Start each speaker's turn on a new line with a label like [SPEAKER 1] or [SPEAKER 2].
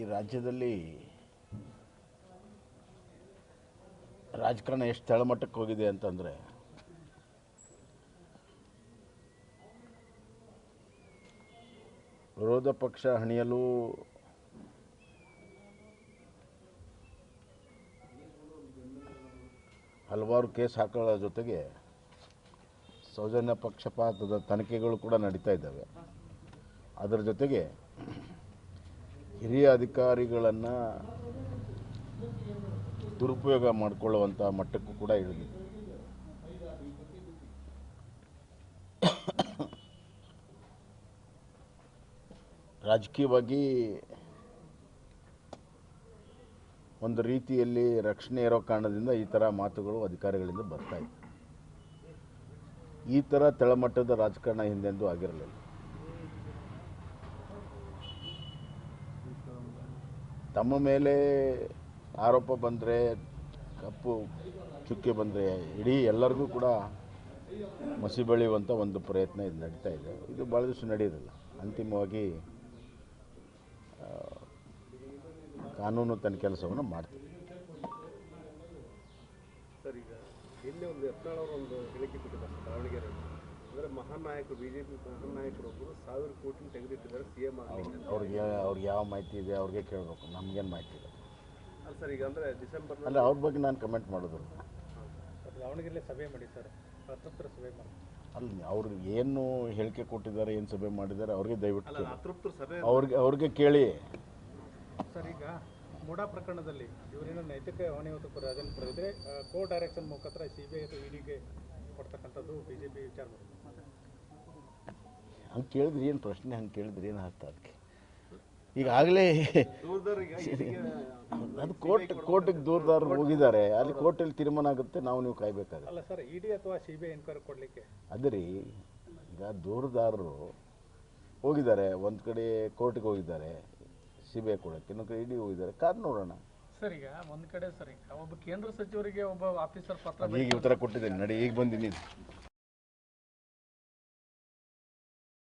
[SPEAKER 1] ಈ ರಾಜ್ಯದಲ್ಲಿ ರಾಜಕಾರಣ ಎಷ್ಟು ತಳಮಟ್ಟಕ್ಕೆ ಹೋಗಿದೆ ಅಂತಂದರೆ, ವಿರೋಧ ಪಕ್ಷ ಹಣಿಯಲು ಹಲವಾರು ಕೇಸ್ ಹಾಕೊಳ್ಳೋ ಜೊತೆಗೆ ಸೌಜನ್ಯ ಪಕ್ಷಪಾತದ ತನಿಖೆಗಳು ಕೂಡ ನಡೀತಾ ಇದ್ದಾವೆ. ಅದರ ಜೊತೆಗೆ ಹಿರಿಯ ಅಧಿಕಾರಿಗಳನ್ನು ದುರುಪಯೋಗ ಮಾಡಿಕೊಳ್ಳುವಂಥ ಮಟ್ಟಕ್ಕೂ ಕೂಡ ಇಳಿದಿದೆ. ರಾಜಕೀಯವಾಗಿ ಒಂದು ರೀತಿಯಲ್ಲಿ ರಕ್ಷಣೆ ಇರೋ ಕಾರಣದಿಂದ ಈ ಥರ ಮಾತುಗಳು ಅಧಿಕಾರಿಗಳಿಂದ ಬರ್ತಾ ಇದೆ ಈ ಥರ ತಳಮಟ್ಟದ ರಾಜಕಾರಣ ಹಿಂದೆಂದೂ ಆಗಿರಲಿಲ್ಲ. ತಮ್ಮ ಮೇಲೆ ಆರೋಪ ಬಂದರೆ, ಕಪ್ಪು ಚುಕ್ಕೆ ಬಂದರೆ ಇಡೀ ಎಲ್ಲರಿಗೂ ಕೂಡ ಮಸಿ ಬೆಳೆಯುವಂಥ ಒಂದು ಪ್ರಯತ್ನ ಇದು ನಡೀತಾ ಇದೆ. ಇದು ಭಾಳ ದಿವಸ ನಡೆಯೋದಿಲ್ಲ ಅಂತಿಮವಾಗಿ ಕಾನೂನು ತನ್ನ ಕೆಲಸವನ್ನು ಮಾಡ್ತೀವಿ
[SPEAKER 2] ಸರ್, ಈಗ ಒಂದು ಹೇಳಿಕೆ ಕೊಟ್ಟಿದ್ದಾರೆ ಅಂದರೆ ಮಹಾನ್ ನಾಯಕರು ಬಿ ಜೆ ಪಿ ಮಹಾನ್ ನಾಯಕರೊಬ್ಬರು ಸಾವಿರ ಕೋಟಿ ತೆಗೆದಿಟ್ಟಿದ್ದಾರೆ ಸಿ ಎಂ.
[SPEAKER 1] ಅವ್ರಿಗೆ ಅವ್ರಿಗೆ ಯಾವ ಮಾಹಿತಿ ಇದೆ ಅವ್ರಿಗೆ ಕೇಳಬೇಕು. ನಮಗೇನು ಮಾಹಿತಿ ಇದೆ
[SPEAKER 2] ಅಲ್ಲ ಸರ್ ಈಗ ಅಂದರೆ ಡಿಸೆಂಬರ್
[SPEAKER 1] ಅಲ್ಲ ಅವ್ರ ಬಗ್ಗೆ ನಾನು ಕಮೆಂಟ್ ಮಾಡೋದು.
[SPEAKER 3] ದಾವಣಗೆರೆಯಲ್ಲಿ ಸಭೆ ಮಾಡಿ ಸರ್. ಅತೃಪ್ತರ ಸಭೆ ಮಾಡಿ.
[SPEAKER 1] ಅಲ್ಲಿ ಅವ್ರು ಏನು ಹೇಳಿಕೆ ಕೊಟ್ಟಿದ್ದಾರೆ ಏನು ಸಭೆ ಮಾಡಿದ್ದಾರೆ ಅವ್ರಿಗೆ ದಯವಿಟ್ಟು
[SPEAKER 2] ಅತೃಪ್ತರು ಸಭೆ
[SPEAKER 1] ಅವ್ರಿಗೆ ಅವ್ರಿಗೆ ಕೇಳಿ.
[SPEAKER 3] ಸರ್ ಈಗ ಮೂಡಾ ಪ್ರಕರಣದಲ್ಲಿ ಇವರೇನೋ ನೈತಿಕ ಹೊಣೆಯುತಕ್ಕರು ಅದನ್ನು ಪಡೆದಿದ್ರೆ ಕೋರ್ಟ್ ಡೈರೆಕ್ಷನ್ ಮುಖಾಂತರ ಸಿ ಬಿ ಐ ಅಥವಾ ಇಡಿಗೆ ಕೊಡ್ತಕ್ಕಂಥದ್ದು ಬಿ ಜೆ ಪಿ ವಿಚಾರ ಮಾಡಿದೆ
[SPEAKER 1] ಹಂಗೆ ಕೇಳಿದ್ರಿ ಏನು ಪ್ರಶ್ನೆ ಹಂಗೆ ಕೇಳಿದ್ರಿ ಏನು ಅರ್ಥ ಅದಕ್ಕೆ? ಈಗಾಗಲೇ ಅದು ಕೋರ್ಟ್ ಕೋರ್ಟಿಗೆ ದೂರದಾರರು ಹೋಗಿದ್ದಾರೆ. ಅಲ್ಲಿ ಕೋರ್ಟಲ್ಲಿ ತೀರ್ಮಾನ ಆಗುತ್ತೆ ನಾವು ನೀವು ಕಾಯ್ಬೇಕಾಗುತ್ತೆ ಅದೇ ಈಗ ದೂರದಾರರು ಹೋಗಿದ್ದಾರೆ ಒಂದು ಕಡೆ ಕೋರ್ಟಿಗೆ ಹೋಗಿದ್ದಾರೆ ಸಿ ಬಿ ಐ ಕೊಡೋಕ್ಕೆ ಇನ್ನೊಂದು ಕಡೆ ಇಡಿ ಹೋಗಿದ್ದಾರೆ. ಕಾದ್ ನೋಡೋಣ.
[SPEAKER 3] ಸರ್ ಈಗ ಒಂದು ಕಡೆ ಸರಿ ಒಬ್ಬ ಕೇಂದ್ರ ಸಚಿವರಿಗೆ ಒಬ್ಬ ಆಫೀಸರ್ ಪತ್ರ
[SPEAKER 1] ಈಗ ಉತ್ತರ ಕೊಟ್ಟಿದ್ದೀನಿ ನಡಿ ಈಗ ಬಂದಿನಿ.